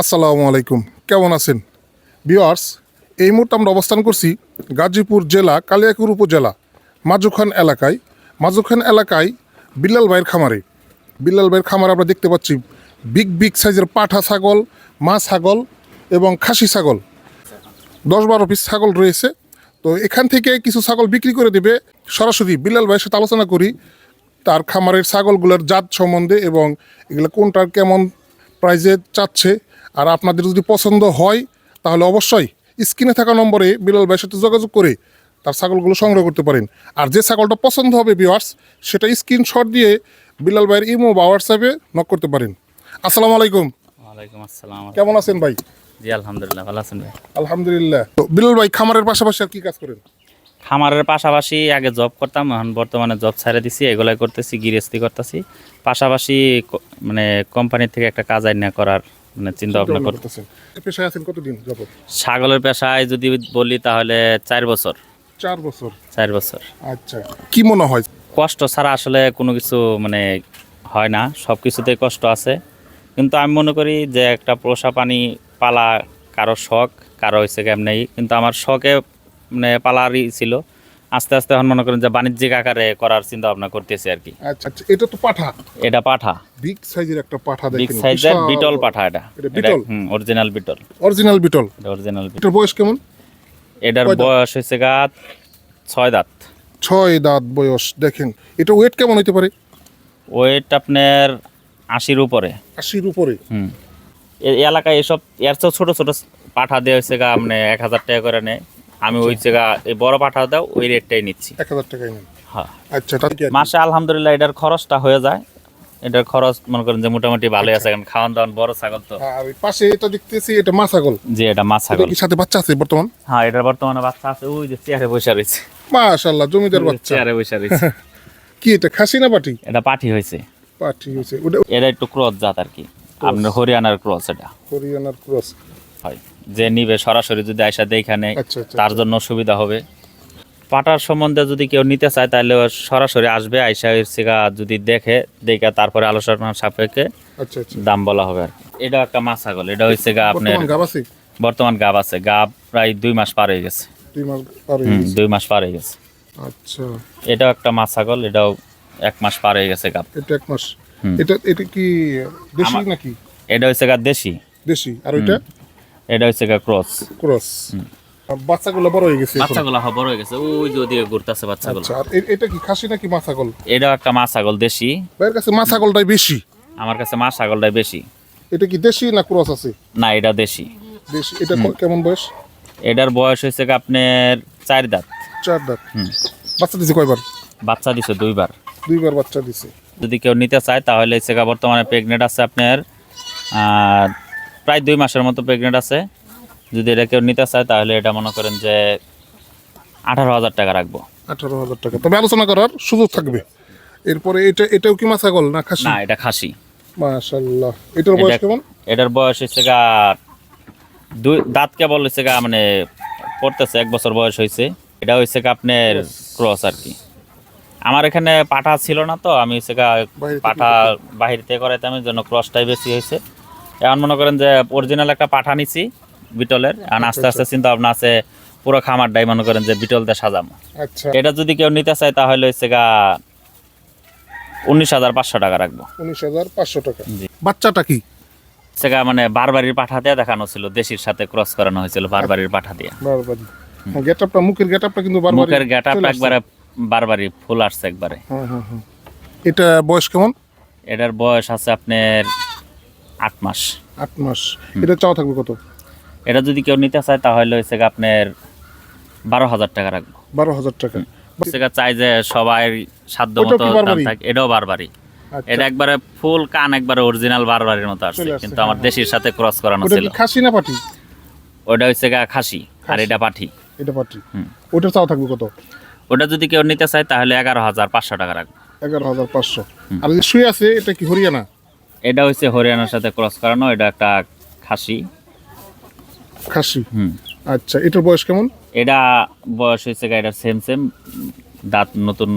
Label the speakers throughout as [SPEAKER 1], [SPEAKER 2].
[SPEAKER 1] আসসালামু আলাইকুম। কেমন আছেন? বিওয়ার্স এই মুহূর্তে আমরা অবস্থান করছি গাজীপুর জেলা, কালিয়াকুর উপজেলা মাজুখান এলাকায়। মাজুখান এলাকায় বিল্লাল ভাইয়ের খামারে। বিল্লাল ভাইয়ের খামারে আমরা দেখতে পাচ্ছি বিগ বিগ সাইজের পাঠা ছাগল, মা ছাগল এবং খাসি ছাগল। দশ বারো পিস ছাগল রয়েছে। তো এখান থেকে কিছু ছাগল বিক্রি করে দেবে। সরাসরি বিল্লাল ভাইয়ের সাথে আলোচনা করি তার খামারের ছাগলগুলোর জাত সম্বন্ধে এবং এগুলো কোনটার কেমন প্রাইজে চাচ্ছে। আর আপনাদের যদি পছন্দ হয় তাহলে অবশ্যই স্ক্রিনে থাকা নম্বরে বিলাল ভাইয়ের সাথে যোগাযোগ করে তার ছাগলগুলো সংগ্রহ করতে পারেন। আর যে ছাগলটা পছন্দ হবে ভিওয়ার্স সেটা স্ক্রিনশট দিয়ে বিলাল ভাইয়ের ইমো বা হোয়াটসঅ্যাপে নক করতে পারেন। আসসালামু আলাইকুম।
[SPEAKER 2] ওয়ালাইকুম আসসালাম।
[SPEAKER 1] কেমন আছেন ভাই?
[SPEAKER 2] জি আলহামদুলিল্লাহ ভালো আছেন ভাই।
[SPEAKER 1] আলহামদুলিল্লাহ। তো বিলাল ভাই খামারের পাশাপাশি আর কি কাজ করেন?
[SPEAKER 2] খামারের পাশাপাশি আগে জব করতাম এখন বর্তমানে জব ছেড়ে দিছি এগুলাই করতেছি গৃহস্থী করতেছি। পাশাপাশি মানে কোম্পানি থেকে একটা কাজ আইনা করার মানে চিন্তা ভাবনা কর
[SPEAKER 1] করতেছেন পেশায় আছেন কতদিন যাবত
[SPEAKER 2] ছাগলের পেশায় যদি বলি তাহলে চার বছর।
[SPEAKER 1] চার বছর।
[SPEAKER 2] চার বছর।
[SPEAKER 1] আচ্ছা কি মনে হয়?
[SPEAKER 2] কষ্ট ছাড়া আসলে কোনো কিছু মানে হয় না সব কিছুতেই কষ্ট আছে। কিন্তু আমি মনে করি যে একটা পোষা পানি পালা কারও শখ কারও হয়েছে কেমনেই কিন্তু আমার শখে মানে পালারই ছিল। আস্তে আস্তে এখন মনে করেন যে বাণিজ্যিক আকারে করার চিন্তা ভাবনা করতেছি আর কি।
[SPEAKER 1] আচ্ছা আচ্ছা এটা তো পাঠা।
[SPEAKER 2] এটা পাঠা।
[SPEAKER 1] বিগ সাইজের একটা পাঠা
[SPEAKER 2] বিগ সাইজের বিটল পাঠা এটা।
[SPEAKER 1] এটা বিটল?
[SPEAKER 2] হুম original Beetal.
[SPEAKER 1] Original Beetal?
[SPEAKER 2] Original Beetal.
[SPEAKER 1] এটার বয়স কেমন?
[SPEAKER 2] এটার বয়স হয়েছে গা ছয় দাঁত।
[SPEAKER 1] ছয় দাঁত বয়স দেখেন। এটা ওয়েট কেমন হইতে পারে?
[SPEAKER 2] ওয়েট আপনার আশির উপরে।
[SPEAKER 1] আশির উপরে?
[SPEAKER 2] হুম। এলাকায় এসব এর ছোট ছোট পাঠা দেওয়া হয়েছে গা মানে এক হাজার টাকা করে নেয়। আমি ওই জায়গা এই বড় পাঠা দাও ওই রেটটাই নিচ্ছি।
[SPEAKER 1] এক হাজার নেন
[SPEAKER 2] হ্যাঁ।
[SPEAKER 1] আচ্ছা?
[SPEAKER 2] মাসে আলহামদুলিল্লাহ এটার খরচটা হয়ে যায়। এটার খরচ মনে করেন যে মোটামুটি ভালোই আছে কারণ খাওয়ান দাওয়ান বড় ছাগল তো।
[SPEAKER 1] পাশে এটা দেখতেছি এটা মা ছাগল।
[SPEAKER 2] যে এটা মা ছাগল।
[SPEAKER 1] কি সাথে বাচ্চা আছে বর্তমান?
[SPEAKER 2] হ্যাঁ এটার বর্তমানে বাচ্চা আছে ওই যে চেয়ারে বসে রয়েছে।
[SPEAKER 1] মাশাল্লাহ জমিদার বাচ্চা।
[SPEAKER 2] চেয়ারে বসে রয়েছে।
[SPEAKER 1] কি এটা খাসি না পাটি?
[SPEAKER 2] এটা পাঠি হয়েছে।
[SPEAKER 1] পাটি হয়েছে।
[SPEAKER 2] এটা একটু ক্রস জাত আর কি। আপনার হরিয়ানার ক্রস এটা।
[SPEAKER 1] হরিয়ানার ক্রস।
[SPEAKER 2] হয়। যে নিবে সরাসরি যদি আয়সা দেখানে
[SPEAKER 1] আচ্ছা আচ্ছা
[SPEAKER 2] তার জন্য সুবিধা হবে। পাটার সম্বন্ধে যদি কেউ নিতে চায় তাহলে সরাসরি আসবে আইসা সিগা যদি দেখে দেখে তারপরে আলোচনার সাপেক্ষে
[SPEAKER 1] আচ্ছা আচ্ছা।
[SPEAKER 2] দাম বলা হবে আর। এটা একটা মাছ ছাগল এটা হচ্ছে গা আপনার
[SPEAKER 1] বর্তমান গাব আছে।
[SPEAKER 2] গাব প্রায় দুই মাস পার হয়ে গেছে।
[SPEAKER 1] দুই মাস পার হয়ে গেছে।
[SPEAKER 2] দুই মাস পার হয়ে গেছে।
[SPEAKER 1] আচ্ছা।
[SPEAKER 2] এটাও একটা মাছ ছাগল এটাও এক মাস পার হয়ে গেছে গাব।
[SPEAKER 1] এটা এক মাস। এটা এটা কি দেশি নাকি?
[SPEAKER 2] এটা হচ্ছে গা দেশি।
[SPEAKER 1] দেশি। আর ওইটা?
[SPEAKER 2] এটা হচ্ছে ক্রস।
[SPEAKER 1] ক্রস। আর বাচ্চাগুলো বড় হয়ে গেছে।
[SPEAKER 2] বাচ্চাগুলো বড় হয়ে গেছে। ওই যে ওদিকে ঘুরতেছে বাচ্চাগুলো।
[SPEAKER 1] আচ্ছা এটা কি খাসি নাকি মা ছাগল
[SPEAKER 2] এটাও একটা মাছ ছাগল দেশি।
[SPEAKER 1] ভাইয়ের কাছে মা ছাগলটাই বেশি।
[SPEAKER 2] আমার কাছে মাছ ছাগলটাই বেশি।
[SPEAKER 1] এটা কি দেশি না ক্রস আছে?
[SPEAKER 2] না এটা দেশি।
[SPEAKER 1] দেশি। এটা কেমন বয়স?
[SPEAKER 2] এটার বয়স হয়েছে গা আপনার চার দাঁত।
[SPEAKER 1] চার দাঁত। বাচ্চা দিছে কয়বার?
[SPEAKER 2] বাচ্চা দিছে দুইবার।
[SPEAKER 1] দুইবার বাচ্চা দিছে।
[SPEAKER 2] যদি কেউ নিতে চায় তাহলে হচ্ছে বর্তমানে প্রেগনেন্ট আছে আপনার আহ, প্রায় দুই মাসের মতো প্রেগনেন্ট আছে। যদি এটা কেউ নিতে চায় তাহলে এটা মনে করেন যে আঠারো হাজার টাকা রাখব।
[SPEAKER 1] আঠারো হাজার টাকা। তবে আলোচনা করার সুযোগ থাকবে। এরপরে এটা এটাও কি মা ছাগল না খাসি?
[SPEAKER 2] না এটা খাসি।
[SPEAKER 1] মাশাল্লাহ এটার বয়স কেমন?
[SPEAKER 2] এটার বয়স হচ্ছে গা দুই দাঁত কেবল হচ্ছে গা মানে পড়তেছে এক বছর বয়স হয়েছে এটা হচ্ছে গা আপনার ক্রস আর কি। আমার এখানে পাঠা ছিল না তো আমি হচ্ছে গা পাঠা বাহির থেকে করাইতাম এই জন্য ক্রসটাই বেশি হয়েছে এখন মনে করেন যে অরিজিনাল একটা পাঠা নিছি বিটলের এখন আস্তে আস্তে চিন্তা ভাবনা আছে পুরো খামারটাই মনে করেন যে বিটল দিয়ে সাজামো।
[SPEAKER 1] আচ্ছা।
[SPEAKER 2] এটা যদি কেউ নিতে চায় তাহলে হচ্ছে গা উনিশ হাজার পাঁচশো টাকা রাখব।
[SPEAKER 1] উনিশ হাজার পাঁচশো টাকা।
[SPEAKER 2] জি।
[SPEAKER 1] বাচ্চাটা কি?
[SPEAKER 2] সেগা মানে বারবারির পাঠা দিয়ে দেখানো ছিল দেশির সাথে ক্রস করানো হয়েছিল বারবারির পাঠা দিয়ে।
[SPEAKER 1] বারবারই গেটআপটা মুখের গেট আপটা কিন্তু বারবার
[SPEAKER 2] মুখের গেট একবারে বারবারই ফুল আসছে একবারে।
[SPEAKER 1] হ্যাঁ হ্যাঁ হ্যাঁ। এটা বয়স কেমন?
[SPEAKER 2] এটার বয়স আছে আপনার আট মাস।
[SPEAKER 1] আট মাস। এটা চাওয়া থাকবে কত?
[SPEAKER 2] এটা যদি কেউ নিতে চায় তাহলে হচ্ছে আপনার বারো হাজার টাকা রাখব।
[SPEAKER 1] বারো হাজার টাকা।
[SPEAKER 2] চাই যে সবাই সাধ্য মতো? থাকে। এটাও বারবারি
[SPEAKER 1] আচ্ছা।
[SPEAKER 2] এটা একবারে ফুল কান একবারে অরিজিনাল বারবারির মতো আসছে কিন্তু আমার
[SPEAKER 1] হ্যাঁ,
[SPEAKER 2] দেশির সাথে ক্রস করানো ছিল।
[SPEAKER 1] খাসি না পাটি?
[SPEAKER 2] ওটা হচ্ছে গা খাসি আর এটা পাঠি।
[SPEAKER 1] এটা
[SPEAKER 2] হুম।
[SPEAKER 1] ওটা থাকবে কত?
[SPEAKER 2] ওটা যদি কেউ নিতে চায় তাহলে এগারো হাজার পাঁচশো টাকা রাখব।
[SPEAKER 1] এগারো হাজার পাঁচশো। আর যে শুয়ে আছে এটা কি হরিয়ানা?
[SPEAKER 2] এটা হচ্ছে হরিয়ানার সাথে ক্রস করানো এটা একটা খাসি।
[SPEAKER 1] খাসি?
[SPEAKER 2] হুম।
[SPEAKER 1] আচ্ছা এটার বয়স কেমন?
[SPEAKER 2] এটা বয়স হয়েছে এটা সেম সেম দাঁত নতুন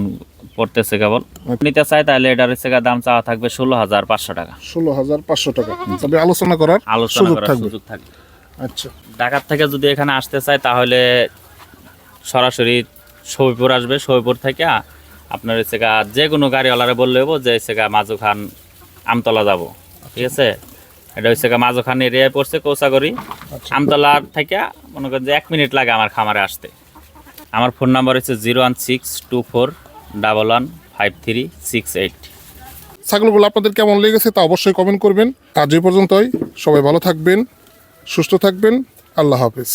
[SPEAKER 2] পড়তেছে কেবল। নিতে চাই তাহলে এটার হচ্ছে দাম চাওয়া থাকবে ষোলো হাজার পাঁচশো টাকা।
[SPEAKER 1] ষোলো হাজার পাঁচশো টাকা। তবে আলোচনা করার
[SPEAKER 2] আলোচনা
[SPEAKER 1] সুযোগ
[SPEAKER 2] করার সুযোগ থাকবে।
[SPEAKER 1] আচ্ছা।
[SPEAKER 2] ঢাকার থেকে যদি এখানে আসতে চায় তাহলে সরাসরি সবিপুর আসবে। সবিপুর থেকে আপনার হচ্ছে যে কোনো গাড়িওয়ালারে বললে হব যে হচ্ছে গা মাজু খান আমতলা যাব ঠিক আছে? এটা হচ্ছে গা মাজু খান এরিয়ায় পড়ছে কৌসাগরি
[SPEAKER 1] আমতলা
[SPEAKER 2] আমতলার থেকে মনে করেন যে এক মিনিট লাগে আমার খামারে আসতে। আমার ফোন নাম্বার হচ্ছে zero one six two four double one five three six eight.
[SPEAKER 1] ছাগলগুলো আপনাদের কেমন লেগেছে তা অবশ্যই কমেন্ট করবেন। আজ এই পর্যন্তই। সবাই ভালো থাকবেন সুস্থ থাকবেন। আল্লাহ হাফেজ।